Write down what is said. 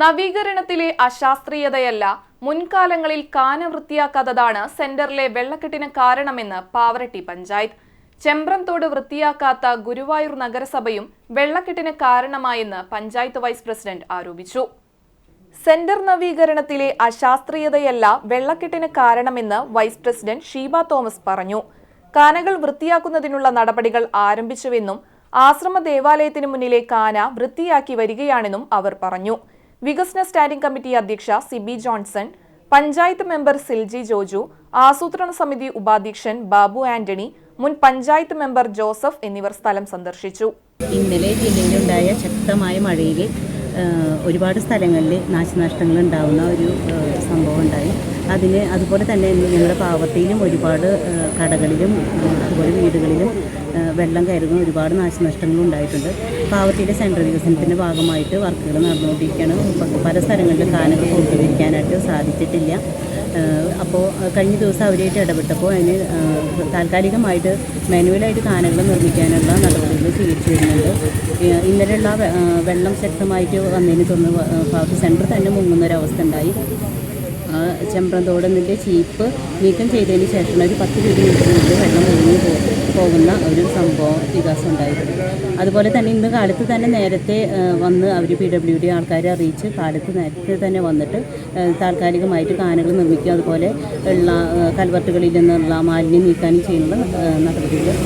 നവീകരണത്തിലെ അശാസ്ത്രീയതയല്ല മുൻകാലങ്ങളിൽ കാന വൃത്തിയാക്കാത്തതാണ് സെന്ററിലെ വെള്ളക്കെട്ടിന് കാരണമെന്ന് പാവറട്ടി പഞ്ചായത്ത്. ചെമ്പ്രംതോട് വൃത്തിയാക്കാത്ത ഗുരുവായൂർ നഗരസഭയും വെള്ളക്കെട്ടിന് കാരണമായെന്ന് പഞ്ചായത്ത് വൈസ് പ്രസിഡന്റ് ആരോപിച്ചു. സെന്റർ നവീകരണത്തിലെ അശാസ്ത്രീയതയല്ല വെള്ളക്കെട്ടിന് കാരണമെന്ന് വൈസ് പ്രസിഡന്റ് ഷീബ തോമസ് പറഞ്ഞു. കാനകൾ വൃത്തിയാക്കുന്നതിനുള്ള നടപടികൾ ആരംഭിച്ചുവെന്നും ആശ്രമ ദേവാലയത്തിന് മുന്നിലെ കാന വൃത്തിയാക്കി വരികയാണെന്നും അവർ പറഞ്ഞു. വികസന സ്റ്റാൻഡിംഗ് കമ്മിറ്റി അധ്യക്ഷ സിബി ജോൺസൺ പഞ്ചായത്ത് മെമ്പർ സിൽജി ജോജു ആസൂത്രണ സമിതി ഉപാധ്യക്ഷൻ ബാബു ആന്റണി മുൻ പഞ്ചായത്ത് മെമ്പർ ജോസഫ് എന്നിവർ സ്ഥലം സന്ദർശിച്ചു. ഇന്നലെ ജില്ലയിലുണ്ടായ ശക്തമായ മഴയിൽ ഒരുപാട് സ്ഥലങ്ങളിൽ നാശനഷ്ടങ്ങൾ ഉണ്ടാവുന്ന ഒരു സംഭവം ഉണ്ടായി. അതിന് അതുപോലെ തന്നെ ഞങ്ങളുടെ പാവത്തിയിലും ഒരുപാട് കടകളിലും അതുപോലെ വീടുകളിലും വെള്ളം കയറുന്ന ഒരുപാട് നാശനഷ്ടങ്ങൾ ഉണ്ടായിട്ടുണ്ട്. പാവത്തിയുടെ സെൻട്രൽ വികസനത്തിന്റെ ഭാഗമായിട്ട് വർക്കുകൾ നടന്നുകൊണ്ടിരിക്കുകയാണ്. പല സ്ഥലങ്ങളിലും കാനൊക്കെ കൊണ്ടുവരിക്കാനായിട്ട് സാധിച്ചിട്ടില്ല. അപ്പോൾ കഴിഞ്ഞ ദിവസം അവരായിട്ട് ഇടപെട്ടപ്പോൾ അതിന് താൽക്കാലികമായിട്ട് മാനുവലായിട്ട് കാനകൾ നിർമ്മിക്കാനുള്ള നടപടികൾ സ്വീകരിച്ചു വരുന്നുണ്ട്. ഇന്നലെയുള്ള വെള്ളം ശക്തമായിട്ട് വന്നതിന് തുടർന്ന് പാവത്തി സെന്റർ തന്നെ മുങ്ങുന്നൊരവസ്ഥ ഉണ്ടായി. ആ, ചെമ്പ്രന്തോടന്നിന്റെ ചീപ്പ് നീക്കം ചെയ്തതിന് ശേഷം ഒരു പത്ത് കിലോമീറ്ററിനുള്ളിൽ വെള്ളം ഒഴിഞ്ഞു പോകുന്ന ഒരു സംഭവം വികാസം ഉണ്ടായിരുന്നു അതുപോലെ തന്നെ ഇന്ന് കാലത്ത് തന്നെ നേരത്തെ വന്ന് അവർ പി ഡബ്ല്യു ഡി ആൾക്കാരെ അറിയിച്ച് കാലത്ത് നേരത്തെ തന്നെ വന്നിട്ട് താൽക്കാലികമായിട്ട് കാനകൾ നിർമ്മിക്കുക അതുപോലെ ഉള്ള ആ, കൽവർട്ടുകളിൽ നിന്നുള്ള മാലിന്യം നീക്കാനും ചെയ്യുന്ന നടപടികൾ